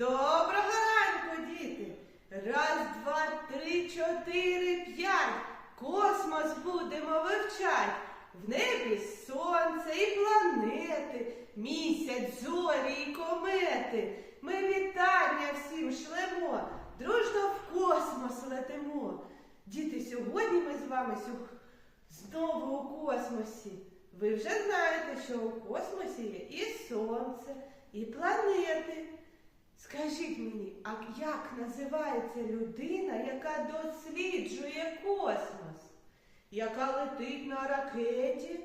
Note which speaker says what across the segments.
Speaker 1: Доброго ранку, діти! Раз, два, три, чотири, п'ять. Космос будемо вивчать. В небі сонце і планети, місяць, зорі і комети. Ми вітання всім шлемо, дружно в космос летимо. Діти, сьогодні ми з вами знову у космосі. Ви вже знаєте, що у космосі є і сонце, і планети. Скажіть мені, а як називається людина, яка досліджує космос? Яка летить на ракеті?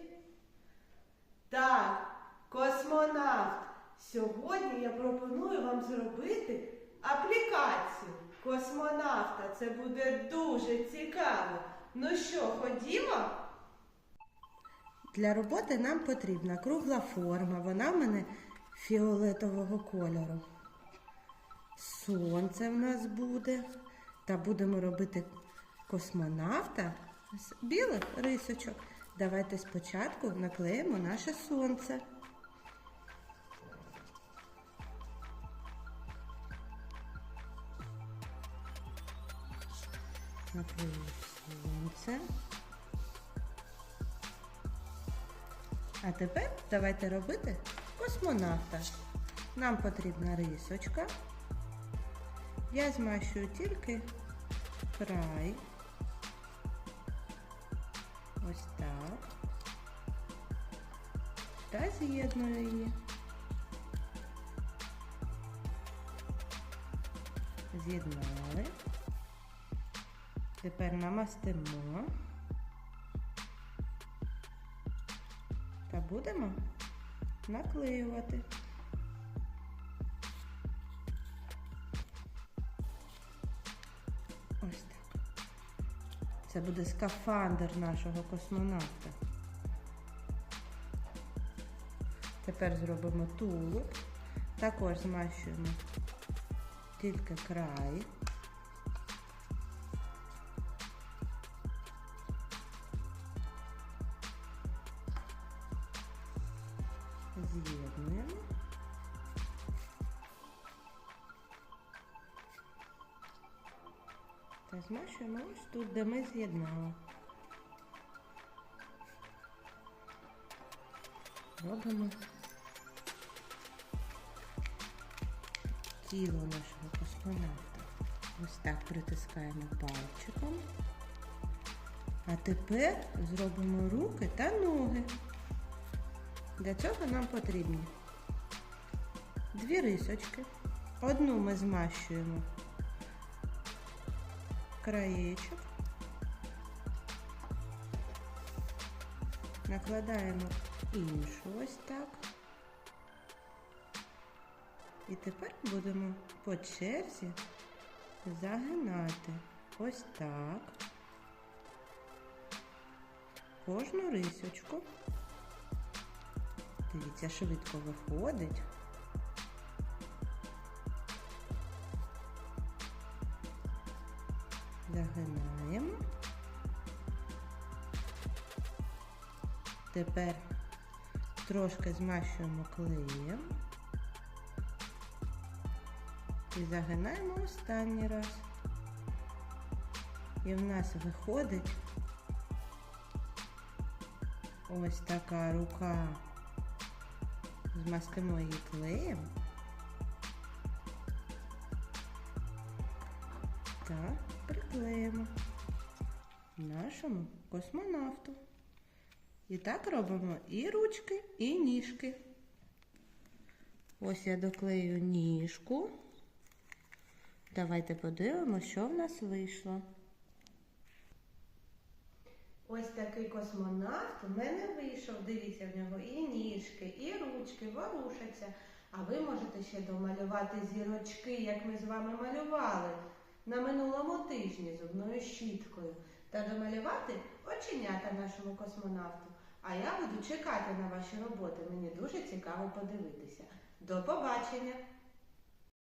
Speaker 1: Так, космонавт. Сьогодні я пропоную вам зробити аплікацію космонавта. Це буде дуже цікаво. Ну що, ходімо? Для роботи нам потрібна кругла форма. Вона в мене фіолетового кольору. Сонце в нас буде. Та будемо робити космонавта з білих рисочок. Давайте спочатку наклеїмо наше сонце. Наклеїмо сонце. А тепер давайте робити космонавта. Нам потрібна рисочка. Я змащую тільки край. Ось так. Та з'єдную її. З'єднали. Тепер намастимо. Та будемо наклеювати. Це буде скафандр нашого космонавта. Тепер зробимо тулуб. Також змащуємо тільки край. Та змащуємо ось тут, де ми з'єднали. Робимо тіло нашого космонавта. Ось так притискаємо пальчиком. А тепер зробимо руки та ноги. Для цього нам потрібні дві рисочки. Одну ми змащуємо краєчок, накладаємо іншу ось так. І тепер будемо по черзі загинати ось так кожну рисочку. Дивіться, швидко виходить. Загинаємо. Тепер трошки змащуємо клеєм і загинаємо останній раз. І в нас виходить ось така рука. Змастимо її клеєм. та приклеїмо нашому космонавту. І так робимо і ручки, і ніжки. Ось я доклею ніжку. Давайте подивимося, що в нас вийшло. Ось такий космонавт у мене вийшов. Дивіться, в нього і ніжки, і ручки ворушаться. А ви можете ще домалювати зірочки, як ми з вами малювали на минулому тижні зубною щіткою. Та домалювати оченята нашому космонавту. А я буду чекати на ваші роботи. Мені дуже цікаво подивитися. До побачення!